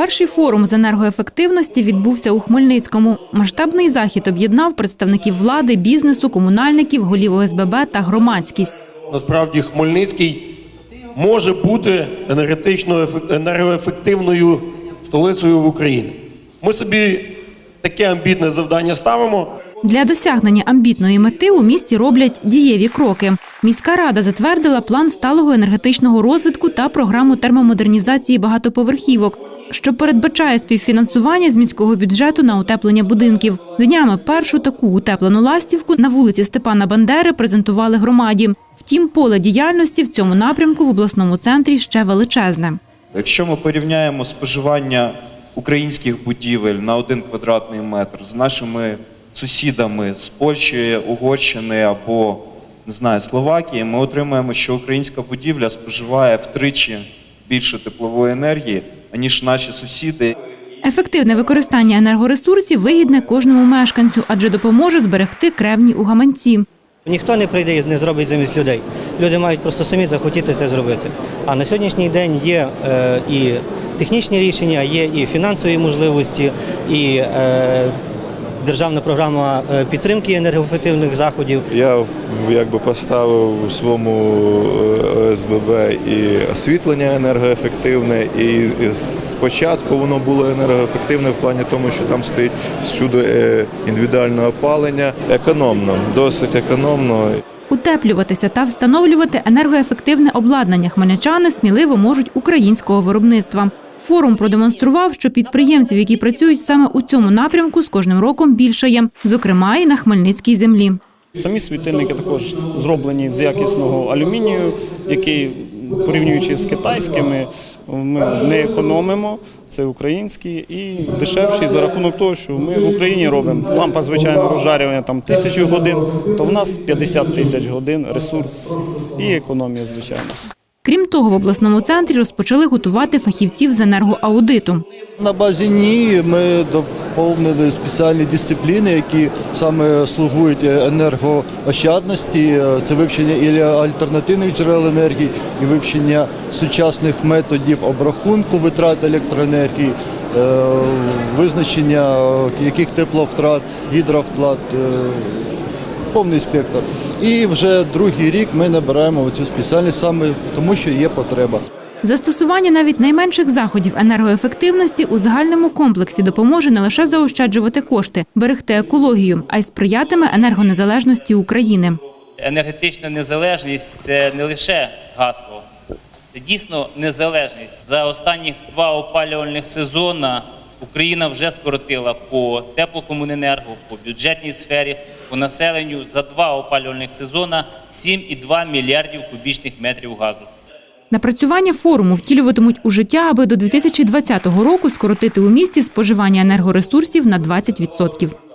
Перший форум з енергоефективності відбувся у Хмельницькому. Масштабний захід об'єднав представників влади, бізнесу, комунальників, голів ОСББ та громадськість. Насправді Хмельницький може бути енергетично ефе- енергоефективною столицею в Україні. Ми собі таке амбітне завдання ставимо. Для досягнення амбітної мети у місті роблять дієві кроки. Міська рада затвердила план сталого енергетичного розвитку та програму термомодернізації багатоповерхівок, що передбачає співфінансування з міського бюджету на утеплення будинків. Днями першу таку утеплену ластівку на вулиці Степана Бандери презентували громаді. Втім, поле діяльності в цьому напрямку в обласному центрі ще величезне. Якщо ми порівняємо споживання українських будівель на один квадратний метр з нашими сусідами з Польщі, Угорщини або не знаю, Словакії, ми отримаємо, що українська будівля споживає втричі більше теплової енергії, аніж наші сусіди. Ефективне використання енергоресурсів вигідне кожному мешканцю, адже допоможе зберегти кревні у гаманці. Ніхто не прийде і не зробить замість людей. Люди мають просто самі захотіти це зробити. А на сьогоднішній день є е, і технічні рішення, є і фінансові можливості, і е, державна програма е, підтримки енергоефективних заходів. Я якби поставив у своєму е, ОСББ і освітлення енергоефективне, і спочатку воно було енергоефективне в плані тому, що там стоїть всюди е, індивідуальне опалення. Економно, досить економно. Утеплюватися та встановлювати енергоефективне обладнання хмельничани сміливо можуть українського виробництва. Форум продемонстрував, що підприємців, які працюють саме у цьому напрямку, з кожним роком більшає, зокрема і на Хмельницькій землі. Самі світильники також зроблені з якісного алюмінію, який, порівнюючи з китайськими, ми не економимо. Це українські і дешевші за рахунок того, що ми в Україні робимо. Лампа звичайно розжарювання там тисячу годин, то в нас 50 тисяч годин ресурс і економія, звичайно. Крім того, в обласному центрі розпочали готувати фахівців з енергоаудиту. На базі НІ ми доповнили спеціальні дисципліни, які саме слугують енергоощадності. Це вивчення альтернативних джерел енергії, і вивчення сучасних методів обрахунку витрат електроенергії, е, визначення е, яких тепловтрат, гідровтрат, е, повний спектр. І вже другий рік ми набираємо цю спеціальність саме тому, що є потреба. Застосування навіть найменших заходів енергоефективності у загальному комплексі допоможе не лише заощаджувати кошти, берегти екологію, а й сприятиме енергонезалежності України. енергетична незалежність це не лише гасло, це дійсно незалежність. За останні два опалювальних сезони Україна вже скоротила по теплокомуненерго, по бюджетній сфері, по населенню за два опалювальних сезона 7,2 мільярдів кубічних метрів газу. Напрацювання форуму втілюватимуть у життя, аби до 2020 року скоротити у місті споживання енергоресурсів на 20%.